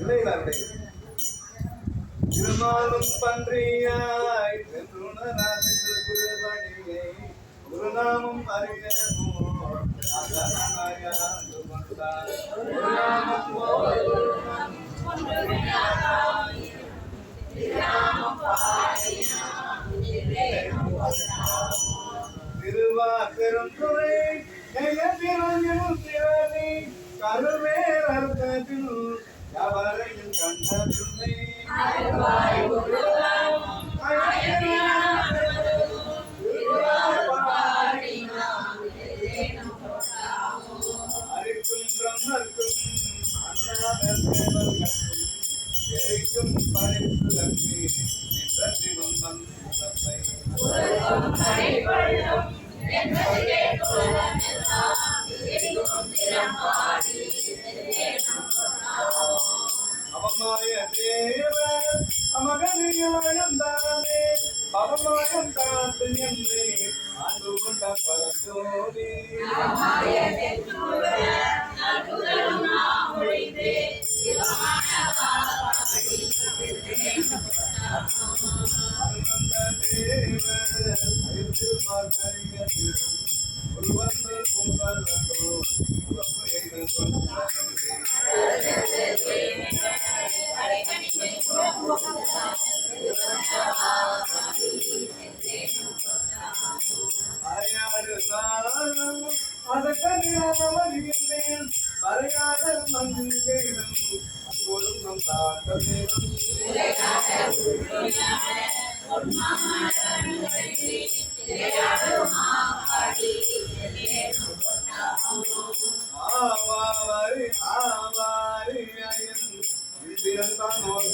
இளையராருடைய இருந்தாலும் பன்றியாய் குருநாமம் திருவாக்கருந்துரை கருவேரத்தினுள் எவரையும் கண்டதில்லை அருக்கும் பிரம்மர்க்கும் அண்ணாதன் தேவர்களுக்கும் எரிக்கும் படைப்புலக்கு my veins.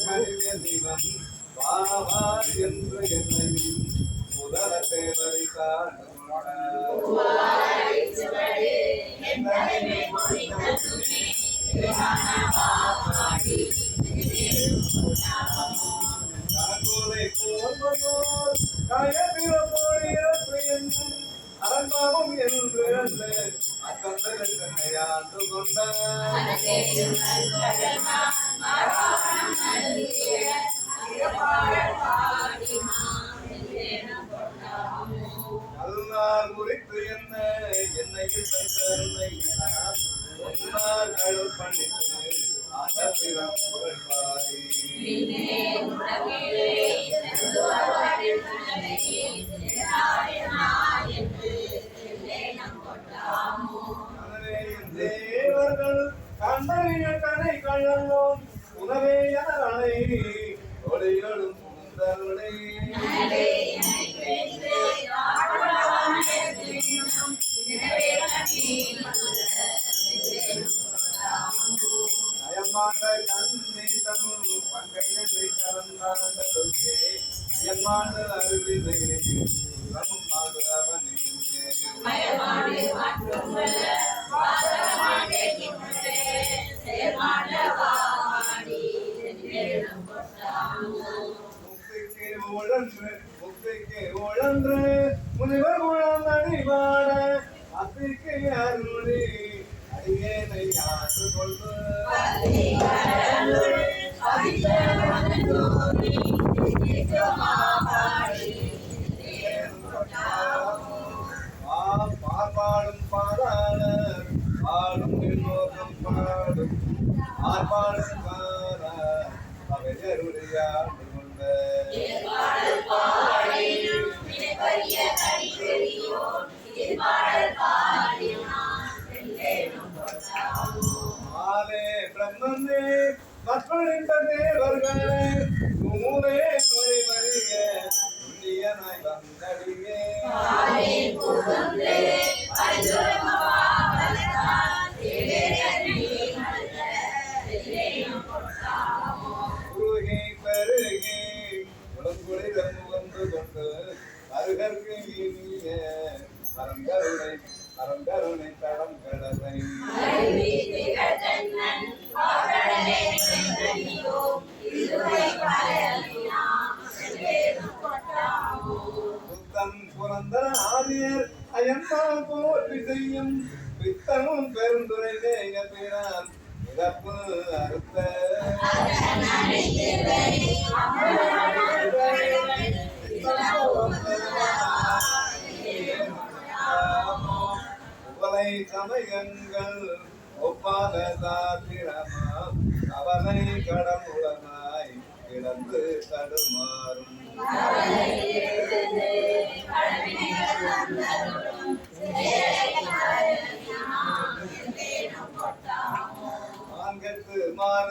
அறிய சிவன் வாவார் என்று என்னையும் முதல தேவரை அரங்காமம் என்று அக்கந்தையாண்டு கொண்டார் தேவர்கள் கண்டறிய கதை கழலும் உணவே யாரை ஒளியொழும் புந்தருளே அயன்மாண்ட கண்ணேதம் பங்கையினை கலந்தாண்டலுக்கே அவனே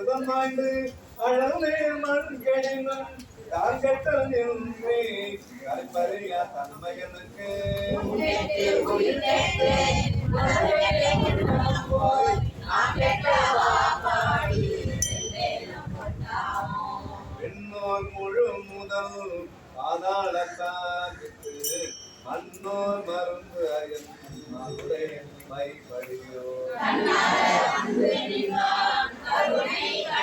செல்வமாய்ந்து அழலே மண்களிமன் தான் கட்டல் என்றே கற்பறையா தன்மயனுக்கு. பெண்ணோர் முழு முதல் பாதாளத்தாருக்கு. மன்னோர் மருந்து அயன் மதுரை மைப்படியோ கருணை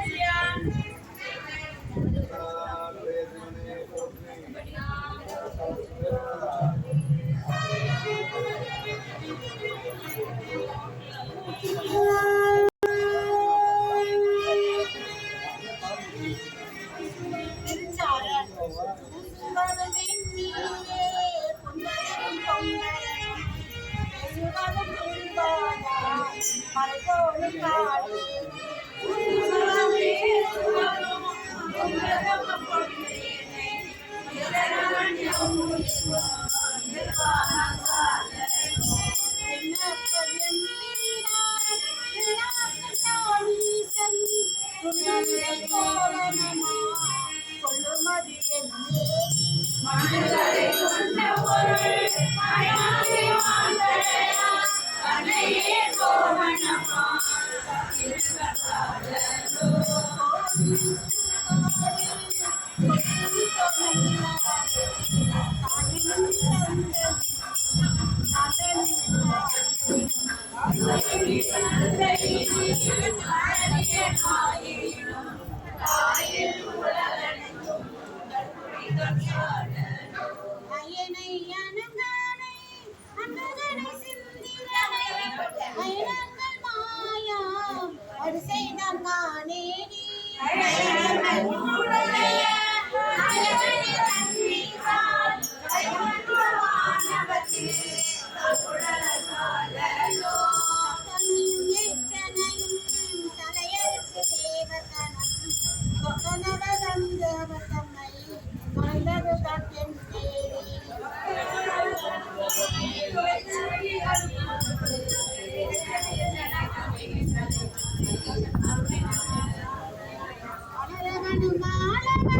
안 녕. மாயா ஒரு செய்தான் தானே Hello,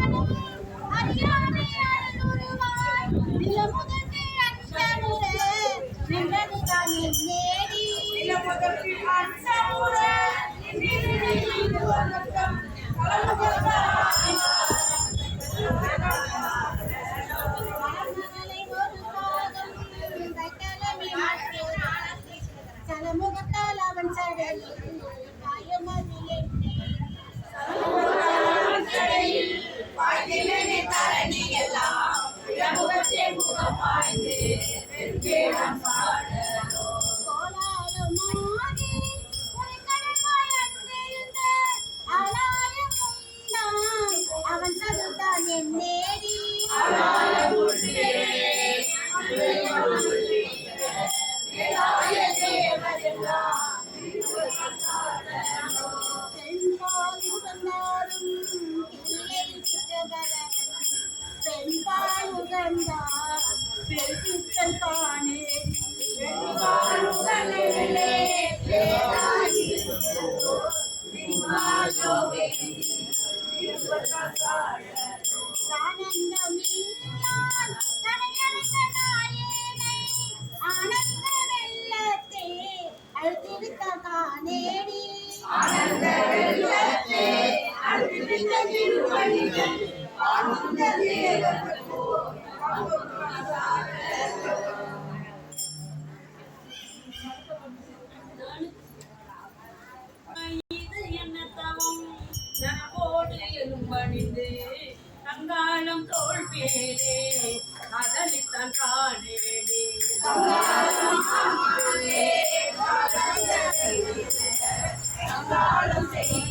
தேடி ஆனந்த வெள்ளத்தே அழுவித்த திருவடிகள் ஆனந்த தேவனுக்கு இது என்ன தவம் நனவோடு எலும்பணிந்து தங்காளம் தோல் பேரே அதளித்தான் காணேடி தங்காளம் தோல் பேரே Solo City.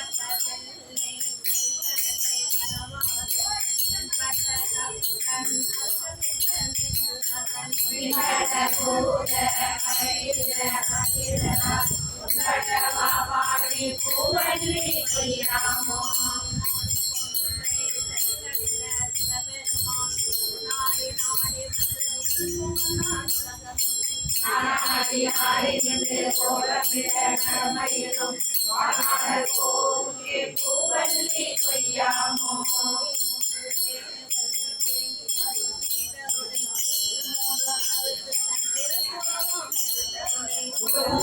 நானாடி ஆடி நின்று கோலமிட கடமையிலும் வானாட கோங்கே பூவல்லி கொய்யாமோ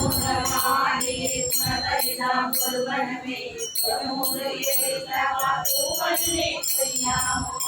உலகமாடி ஒருவனமே ஒரு எரிந்தவா பூவல்லி கொய்யாமோ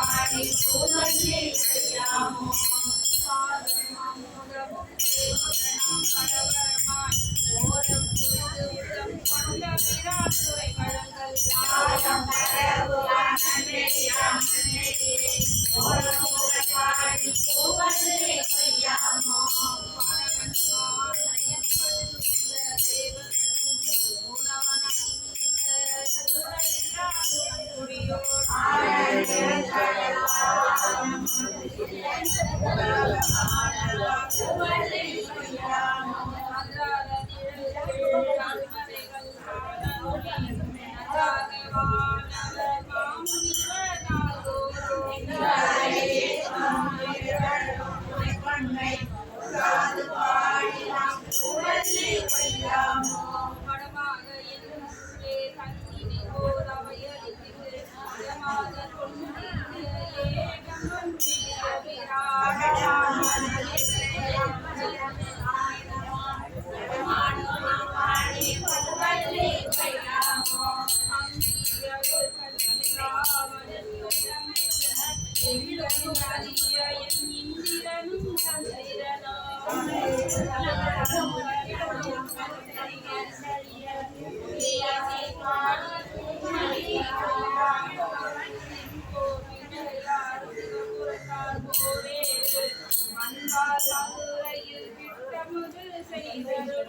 பாடி பூவல்லி தயம் இந்திரனும் அன்பால் அங்குரையில் விட்டமுதல் செய்தருள்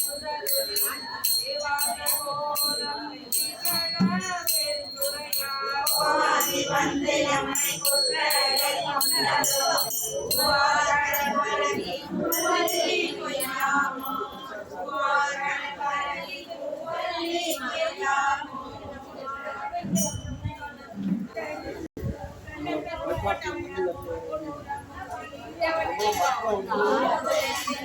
வந்து எம்மை குற்றங்கள் கொண்டதோ உவாரண